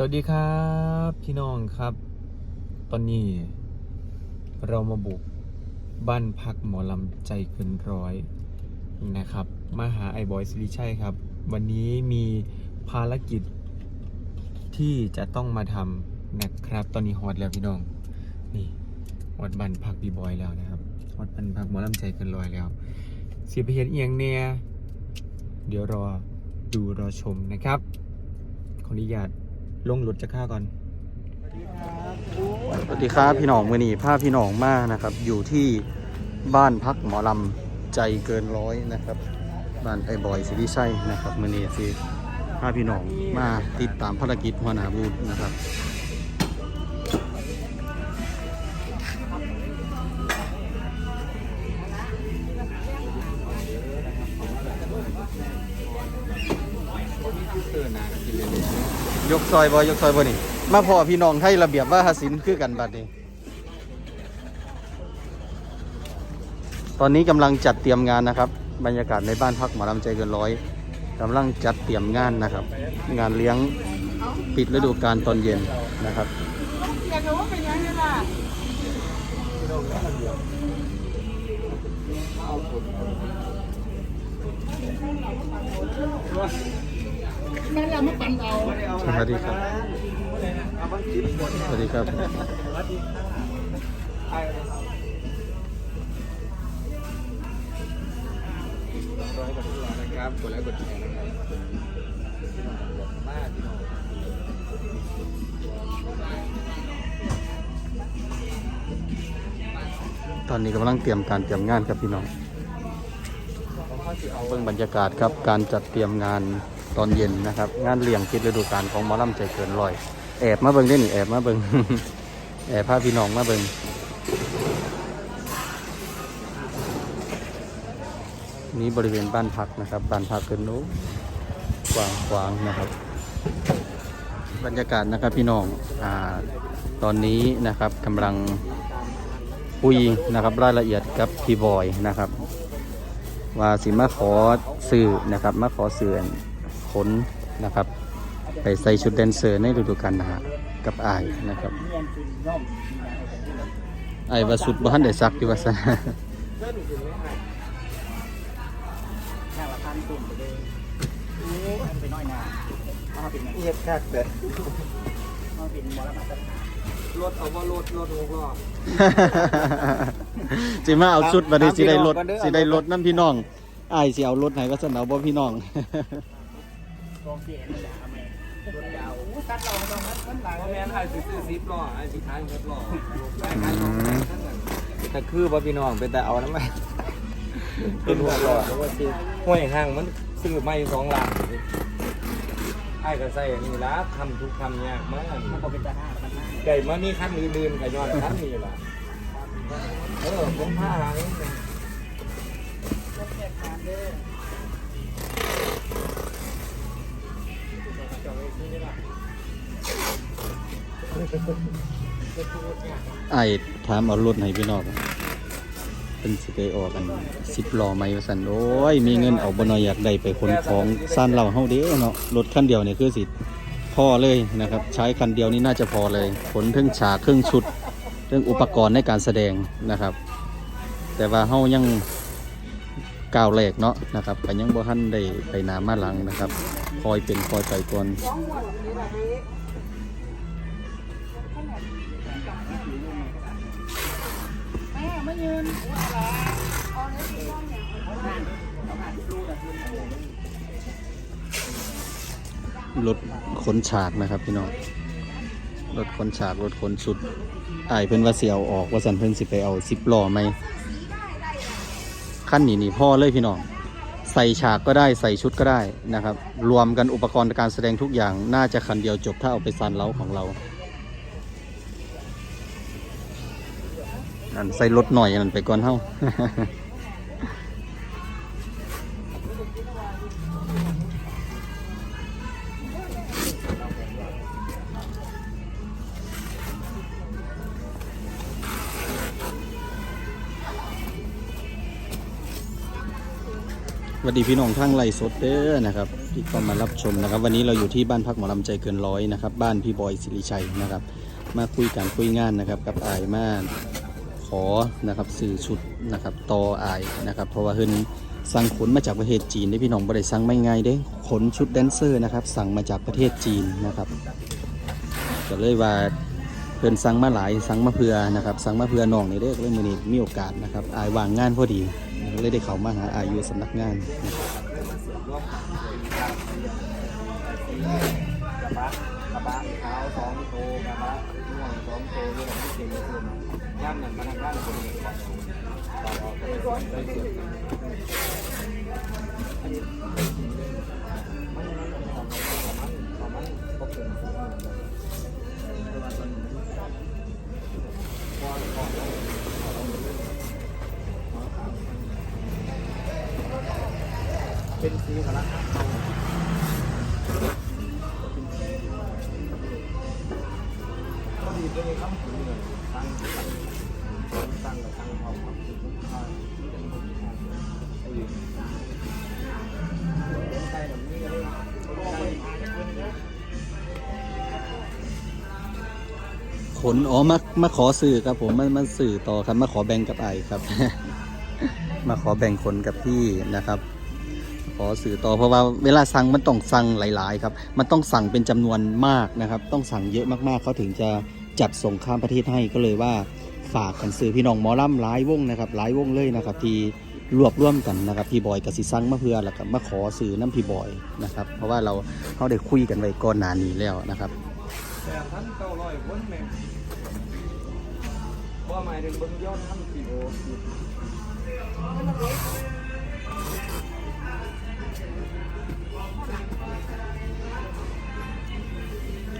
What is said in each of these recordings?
สวัสดีครับพี่น้องครับ ตอนนี้ เรามาบุกบ้านพักหมอลำใจเกินร้อยนะครับ มาหาไอ้บอยสิริชัยครับ วันนี้มีภารกิจที่จะต้องมาทำนะครับ ตอนนี้ฮอตแล้วพี่น้อง นี่ฮอตบ้านพักบีบอยแล้วนะครับฮอตบ้านพักหมอลำใจเกินร้อยแล้วสิไปเห็นเอียงเนี่ยเดี๋ยวรอดูรอชมนะครับขออนุญาต ลงรถจะข้าก่อนสวัสดีครับพี่น้องมือนีภาพพี่น้องมากนะครับ อยู่ที่บ้านพักหมอลำใจเกินร้อยนะครับ บ้านไอ้บอยสิริชัยนะครับมือนีสิภาพพี่น้องมาติดตามภารกิจหัวหน้าบูธนะครับ ซอยบอยยกซอยบอนี่มาพอพี่น้องให้ระเบียบว่าหศิลป์คือกันบัดนี้ ตอนนี้กำลังจัดเตรียมงานนะครับ บรรยากาศในบ้านพักหมอลำใจเกินร้อยกำลังจัดเตรียมงานนะครับ งานเลี้ยงปิดฤดูกาลตอนเย็นนะครับอยา นั่นยังไงล่ะม่เราไม่ปั่นเอาสวัสดีครับ สวัสดีครับร้อยกว่าทุกร้อยนะครับกดไลค์กดแชร์นะครับมากพี่น้องตอนนี้กำลังเตรียมการเตรียมงานครับพี่น้องเบิ่งบรรยากาศครับการจัดเตรียมงาน ตอนเย็นนะครับ งานเลี้ยงปิดฤดูกาลของหมอลำใจเกินร้อย แอบมาเบิงได้หนี่แอบมาเบิงแอบพาพี่น้องมาเบิงนี่บริเวณบ้านพักนะครับ บ้านพักเกินโน้กว้างขวางนะครับ บรรยากาศนะครับพี่น้องอ่าตอนนี้นะครับกำลังคุยนะครับรายละเอียดกับพี่บอยนะครับ ว่าสิมาขอสื่อนะครับมาขอสื่อ ขนนะครับ ไปใส่ชุดแดนเซอร์ในฤดูกาลหนากับอายนะครับไอายว่าสุดบ้านได้ซักอยู่ว่าซะเฮ็ดคักเด้รถเอาว่ารถรถหกล้อสิมาเอาชุดบัดนี้ตามสิได้รถพี่น้องก่อนเด้อสิได้รถน้ำพี่น้อง อายสิเอารถไหนก็สนเอาบ่พี่น้องพ่อแม่นให้ซื้อซิปล้อไอ้สิท้ายหกล้อแต่คือบ่พี่น้องเป็นแต่เอาน้ำมันเป็นหกล้อเพราะว่าสิห้วยห้างมันซื้อไม่สองล้านไอ้ก็ใส่อันนี้ละคำทุกคำยากมากมันก็เป็นตาห้าไก่มานี่ขั้นลื่นๆกับยอดขั้นนี้ละเออผมผ้าหาง ไอ้ถามเอารถให้พี่น้องเป็นสิไปออกกันสิบล้อไหมว่าสันโอ้ย มีเงินเอาบนอยอยากได้ไปขนของซ่านเราเฮาเด้เนาะรถคันเดียวเนี่ยคือสิพอเลยนะครับ ใช้คันเดียวนี่น่าจะพอเลยขนเครื่องฉากเครื่องชุด เรื่องอุปกรณ์ในการแสดงนะครับ แต่ว่าเฮายัง ก้าวแรกเนาะนะครับก็ยังบ่ทันได้ไปหนามาหลังนะครับ คอยเป็นคอยไปก่อนรถขนฉากนะครับพี่น้องรถขนฉากรถขนชุดไอเพิ่นว่าเสิเอาออกว่าสันเพิ่นสิไปเอาสิบล้อไหม ขั้นนี้นี่พ่อเลยพี่น้อง ใส่ฉากก็ได้ใส่ชุดก็ได้นะครับ รวมกันอุปกรณ์การแสดงทุกอย่างน่าจะคันเดียวจบถ้าเอาไปซันเล้าของเราอันใส่รถหน่อยอันนั้นไปก่อนเฮ้า วัสดีพี่น้องทางไลฟ์สดเด้อนะครับที่เข้ามารับชมนะครับ วันนี้เราอยู่ที่บ้านพักหมอลำใจเกินร้อยนะครับ บ้านพี่บอยสิริชัยนะครับ มาคุยกันคุยงานนะครับ กับอายมาขอนะครับสื่อชุดนะครับต่ออายนะครับ เพราะว่าเฮินสั่งขนมาจากประเทศจีนได้พี่น้องบริสั่งไม่ง่ายเด้ขนชุดแดนเซอร์นะครับ สั่งมาจากประเทศจีนนะครับก็เลยว่าเพิ่นสั่งมาหลายสั่งมาเพื่อนะครับสั่งมาเพื่อน้องนี่เด้อก็เลยมื้อนี้มีโอกาสนะครับอายวางงานพอดี เลยได้เข้ามาหาอายุสำนักงานักระบะกระบะขาวสองโตกระบะม่วงสองโตเรื่องที่เก่งที่สุดย่ำนั่นมาทางด้านคนหนึ่งก่อนต่อไปก่อนได้เสียง ขนอ๋อมามาขอสื่อครับผมมามาสื่อต่อครับมาขอแบ่งกับไอครับ มาขอแบ่งขนกับพี่นะครับ ขอสื่อต่อเพราะว่าเวลาสั่งมันต้องสั่งหลาย ๆ ครับ มันต้องสั่งเป็นจำนวนมากนะครับ ต้องสั่งเยอะมากๆเขาถึงจะจัดส่งข้ามประเทศให้ก็เลยว่าฝากกันซื้อพี่น้องมอลำหลายวงนะครับหลายวงเลยนะครับ ที่รวบร่วมกันนะครับพี่บอยกับสิสั่งมาเพื่อแล้วก็มาขอสื่อน้ำพี่บอยนะครับ เพราะว่าเราเขาได้คุยกันไว้ก่อนหน้านี้แล้วนะครับแต่ท่านเก้าร้อยคนแม่ ว่าหมายถึงเบิ้งยอดท่านสี่โอ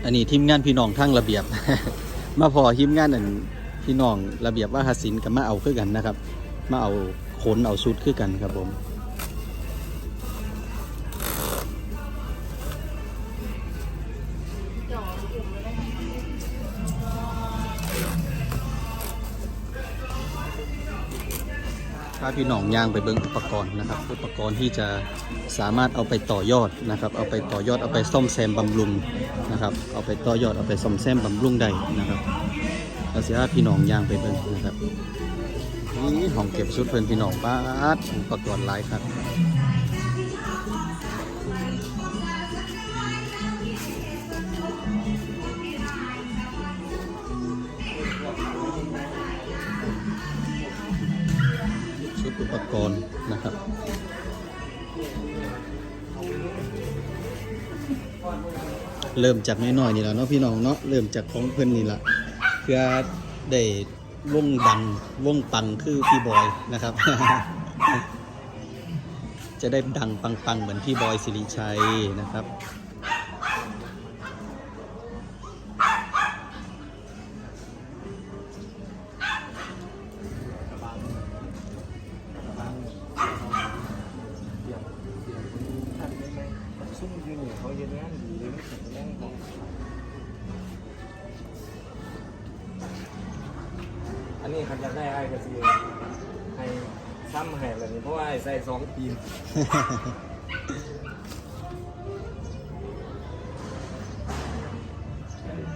อันนี้ทีมงานพี่น้องทั้งระเบียบ มาพอทีมงานอันพี่น้องระเบียบว่าหศิลกับมาเอาคือกันนะครับ มาเอาขนเอาชุดคือกันครับผม ถ้าพี่น้องย่างไปเบิ้งอุปกรณ์นะครับ อุปกรณ์ที่จะสามารถเอาไปต่อยอดนะครับ เอาไปต่อยอดเอาไปซ่อมแซมบำรุงนะครับ เอาไปต่อยอดเอาไปซ่อมแซมบำรุงได้นะครับเราสิพาพี่น้องย่างไปเบิ้งนะครับนี่ห้องเก็บชุดเพื่อนพี่น้องป้าอุปกรณ์หลายครับ ปกรณ์นะครับ เริ่มจากน้อยๆนี่แหละเนาะพี่น้องเนาะเริ่มจากของเพื่อนนี่แหละเพื่อได้วงดังวงปังคือพี่บอยนะครับ จะได้ดังปังๆเหมือนพี่บอยสิริชัยนะครับ อันนี้ขันจะได้ไอ้กระซีให้ซ้ำให้แบบนี้เพราะว่าไอ้ใส่สองปีน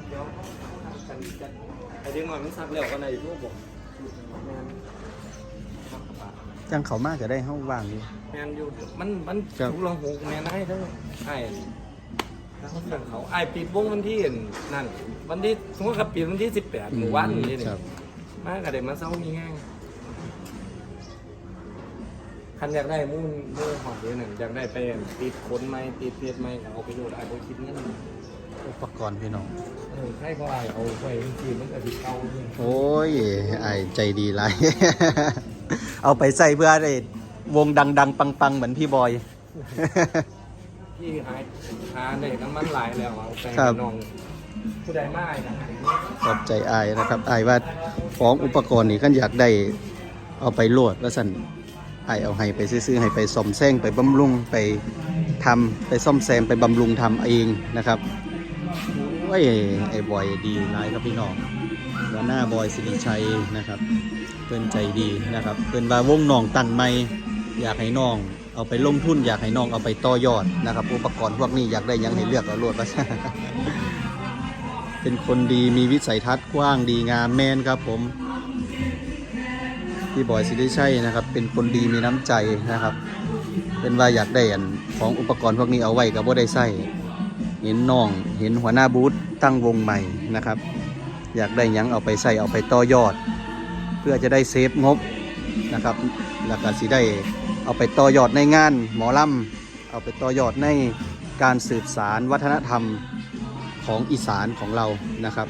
เดี๋ยวกันจะไอ้เด็กหน่อยมันซักแล้วก็ในรูปบอกแมนมักกระบะจังเขามากก็ได้ห้องว่างอยู่ แมนอยู่มันมันครับ ถูกลงหกแมนให้ทั้งไอ้ทั้งเขาไอ้ปิดวงวันที่นั่น วันที่สมมติกับปิดวันที่สิบแปดหมู่วันนี่นี่ ครับ มากกับเด็กมาเศร้ามีง่ายคันอยากได้มุ่นมุ่นหอดเดียวหนึ่งอยากได้ไปติดขนไม้ติดเพชรไม้ก็เอาไปโหลดไอ้ไปคิดเงินอุปกรณ์พี่น้องเออให้เขาไอ้เอาไปจริงๆมันก็ติดเก่าเนี่ยโอ้ยไอายใจดีไรเอาไปใส่เพื่อได้วงดัง ๆ ปัง ๆ เหมือนพี่บอยที่หายหาเด็กน้ำมันหลายแล้วเอาไปครับน้อง ผู้ใดมาไอ้นะขอบใจอายนะครับอายว่าฟ้องอุปกรณ์นี่ขันอยากได้เอาไปโหลดแล้วสั่นอายเอาให้ไปซื้อๆให้ไปซ่อมแซงไปบำรุงไปทำไปซ่อมแซมไปบำรุงทำเองนะครับโอ้ยไอ้บอยดีหลายครับพี่น้องหัวหน้าบอยสิริชัยนะครับเพื่อนใจดีนะครับเพื่อนว่าวงน้องตั้งไม่อยากให้น้องเอาไปลงทุนอยากให้น้องเอาไปต่อยอดนะครับอุปกรณ์พวกนี้อยากได้ยังให้เลือกเอาโลดว่า เป็นคนดีมีวิสัยทัศน์กว้างดีงามแมนครับผมพี่บอยสิได้ใช่นะครับ เป็นคนดีมีน้ำใจนะครับ เป็นว่าอยากได้อันของอุปกรณ์พวกนี้เอาไว้กับว่าได้ใส่เห็นน้องเห็นหัวหน้าบูธตั้งวงใหม่นะครับ อยากได้ยังเอาไปใส่เอาไปต่อยอด เพื่อจะได้เซฟงบนะครับแล้วก็สิได้เอาไปต่อยอดในงานหมอลำเอาไปต่อยอดในการสืบสารวัฒนธรรม ของอีสานของเรานะครับ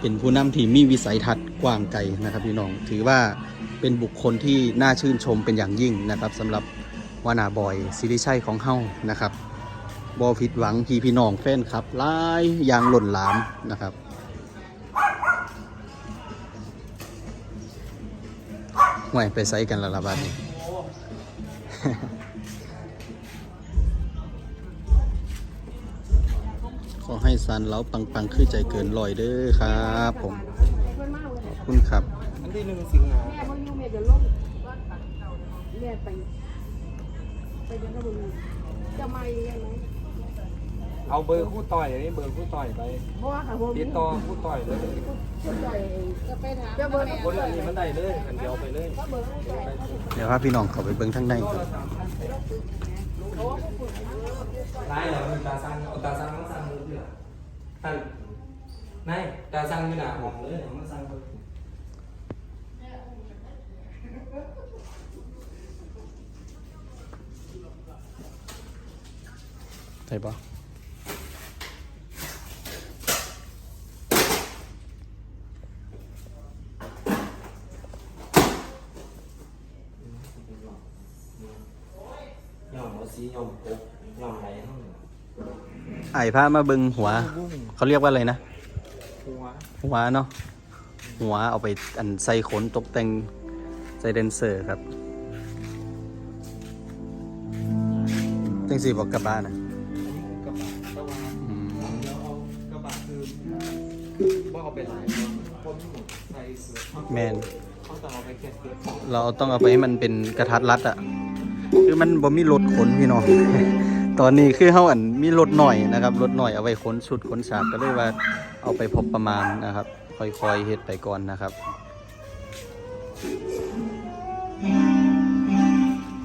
เป็นผู้นำที่มีวิสัยทัศน์กว้างไกลนะครับพี่น้อง ถือว่าเป็นบุคคลที่น่าชื่นชมเป็นอย่างยิ่งนะครับสำหรับวานาบอยซิริชัยของเฮานะครับบอผิดหวังพี่พี่น้องแฟนครับลายยางหล่นหลามนะครับห่วยไปไซกันและละบาดนี้ ให้ซันเล้าปังๆขึ้นใจเกินลอยเด้อครับผมเพิ่นมาเลยขอบคุณครับอันที่หนึ่งสิงหาแม่บ่อยู่แม่เดี๋ยวลงบ้านตัดเก่าแม่ไปไปเดี๋ยวก็บ่อยู่จะมาอีกไหมเอาเบอร์คู่ต่อยอันนี้เบอร์คู่ต่อยไปบ่ค่ะบ่ติดต่อคู่ต่อยเลยจะไปถามจะเบอร์คนอันนี้มันได้เลยอันเดียวไปเลยก็เบอร์ผู้ใหญ่เดี๋ยวพาพี่น้องเข้าไปเบิ่งทั้งในครับได้เหรอมีตาซังเอาตาซังต้องซังมือเพื่อ ท่านนายตาซังไม่หนาหอมเลยเอามาซังเบอร์ใช่ปะยอมเอาสียอมกบยอมไหลเท่านั้นไอ้พามาเบิ่งหัว เขาเรียกว่าอะไรนะ หัวหัวเนาะหัวเอาไปอันใส่ขนตกแต่งใส่เดนเซอร์ครับจังสีบอกกลับบ้านนะกระบะตะวันอืมแล้วเอากระบะคือว่าเอาไปหลายคนคนหมดใส่เสื้อแมนเขาต้องเอาไปแค่เสื้อเราต้องเอาไปให้มันเป็นกระทัดรัดอะคือมันบ่มีรถขนพี่น้อง ตอนนี้คือเฮาอันมีรถหน่อยนะครับรถหน่อยเอาไว้ขนชุดขนฉากก็เลยว่าเอาไปพบประมาณนะครับ ค่อยๆเฮ็ดไปก่อนนะครับ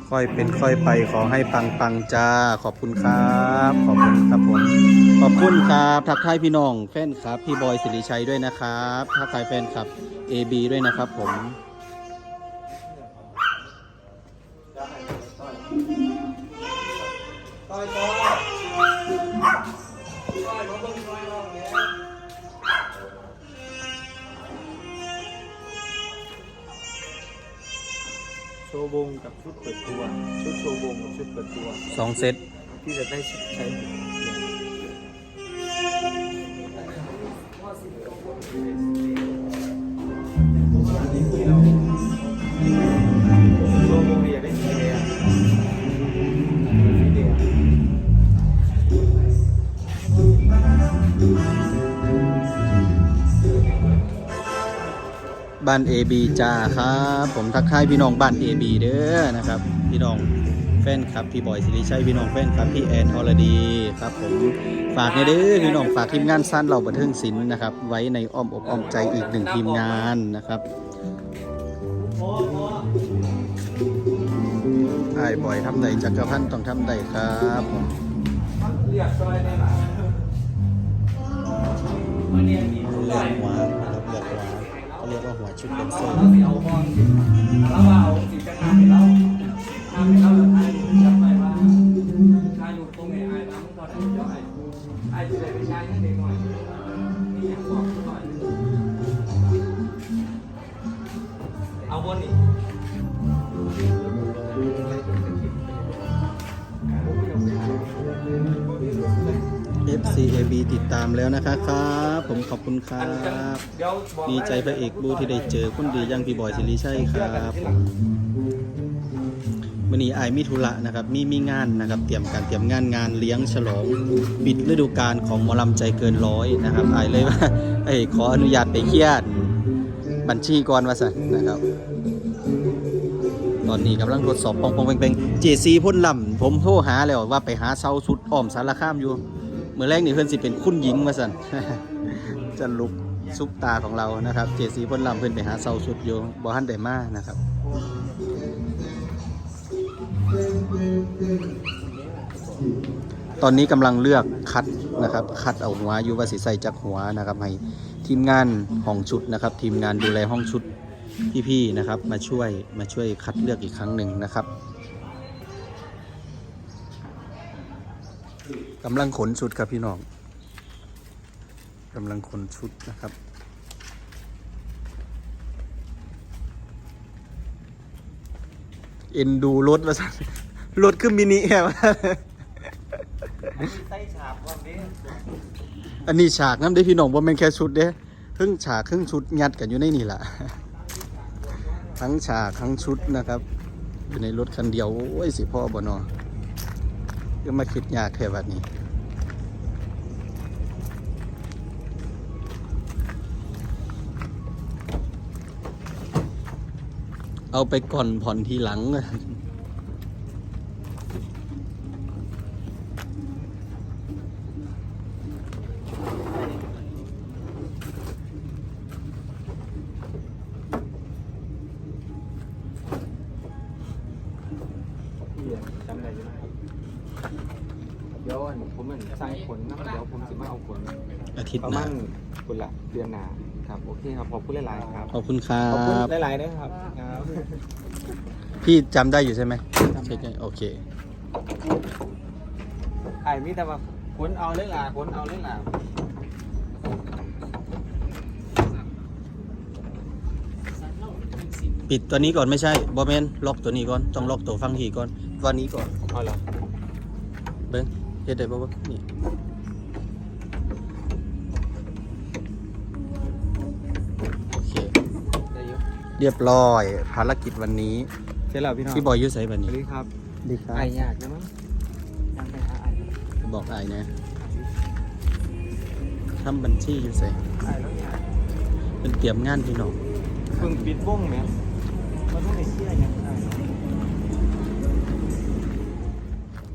ค่อยเป็นค่อยไปขอให้ปังปังจ้าขอบคุณครับ ขอบคุณครับผมขอบคุณครับทักทายพี่น้องแฟนครับ พี่บอยสิริชัยด้วยนะครับทักทายแฟนครับ AB ด้วยนะครับผม ต่อยต่อยต่อยมาเบิ่งต่อยลองเนี่ยโชว์วงกับชุดเปิดตัว ชุดโชว์วงกับชุดเปิดตัว สองเซตที่จะได้ใช้ บ้าน AB จ้าครับ ผมทักทายพี่น้องบ้าน AB เด้อนะครับ พี่น้องแฟนครับพี่บอยสิริชัยพี่น้องแฟนครับพี่แอนอรดีครับผมฝากเนี่ยเด้อพี่น้องฝากทีมงานสั้นเราบันเทิงศิลป์นะครับ ไว้ในอ้อมอกอ้อมใจอีกหนึ่งทีมงานนะครับไอ้ายบอยทำใดจักรพันธ์ต้องทำใดครับผมเรียกซอยได้ไหมมันเนี่ยมีเลือกหัวน เขาเรียกว่าหัวชุดเป็นเซอร์เราสิเอาห้องแล้วว่าเอาสิจะนำให้เรานำให้เราแล้วไอ้จำไว้ เอฟซีเอบีติดตามแล้วนะคะครับ ผมขอบคุณครับดีใจพระเอกบูที่ได้เจอคนดีย่างพี่บอยสิริชัยครับวันนี้ไอมีธุระนะครับมีมีงานนะครับเตรียมการเตรียมงานงานเลี้ยงฉลองปิดฤดูกาลของหมอลำใจเกินร้อยนะครับไอเลยว่าเอ้ยขออนุญาตไปเครียดบัญชีก่อนว่าสันนะครับ ตอนนี้กำลังทดสอบปองปองเปงเปงเจซีพ่นลำผมโทรหาแล้วว่าไปหาเซาสุดอ้อมสารคามอยู่ มื่อแรกนี่เพื่อนสิเป็นคุณหญิงมาสันจะลุกซุปตาของเรานะครับ เจซีพ่นลำเพื่อนไปหาเซาสุดอยู่บอฮันไดมานะครับตอนนี้กำลังเลือกคัดนะครับ คัดเอาหัวยูว่าสิใส่จากหัวนะครับ ให้ทีมงานห้องชุดนะครับ ทีมงานดูแลห้องชุดพี่ๆนะครับ มาช่วยมาช่วยคัดเลือกอีกครั้งหนึ่งนะครับ กำลังขนชุดครับพี่น้องกำลังขนชุดนะครับ เอ็นดูรถมาสั่นรถคือมินิแฮะใส่ฉาบควาอันนี้ฉากน้ำได้พี่น้องว่าแม่นแค่ชุดเด้ครึ่งฉากครึ่งชุดงัดกันอยู่ในนี่แหละทั้งฉากทั้งชุดนะครับ อยู่ในรถคันเดียว โอ้ยสิพ่อบนอ็มาคิดยากแค่แบบนี้เอาไปก่อนผ่อนทีหลัง ทิตย์ประหมาน้าณคุณละเดือนหน้าครับ โอเคครับ ขอบคุณหลายๆครับ ขอบคุณครัขอบคุณบ หลายๆนะครับครับพี่จำได้อยู่ใช่ไหมใช่ใช่โอเค ไอ้มีแต่ว่าผลเอาเลยล่ะผลเอาเลยล่ะปิดตัวนี้ก่อนไม่ใช่บอแมนล็อกตัวนี้ก่อนต้องล็อกตัวฟังทีก่อนตัวนี้ก่อนเอาเหรอเบิ้งเฮ็ดได้บ่บ่นี่ เยอะเรียบร้อย ภารกิจวันนี้ เสร็จแล้วพี่น้องพี่บอยอยุ่ใส่บันสนี้วัสดีครับดีครับไอ้ยากนะมั้งยังไปหาไอ้บอกไอ้นะทำบัญชีอยู่ใส่ไอ้แล้วยากเป็นเตรียมงานพี่น้องเพิ่งปิดวงไหมมันต้องไปเชื่อยังไง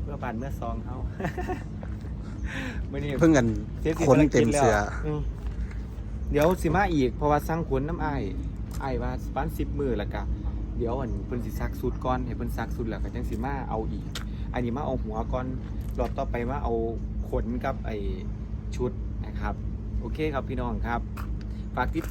เมื่อบานเมื่อซองเขาไม่นี่เพิ่งกันเสร็จคนเต็มเสือ มเดี๋ยวสิมาอีกเพราะว่าสร้างขนน้ำไอ้าย ไอ้ว่าบ้นสิบมือแล้วก็เดี๋ยวอันเพิ่นสิซักสุดก่อนให้เพิ่นซักสุดแล้วก็จังสิมาเอาอีก อันนี้มาเอาหัวก่อนรอบต่อไปมาเอาขนกับไอ้ชุดนะครับ โอเคครับพี่น้องครับฝากติดตาม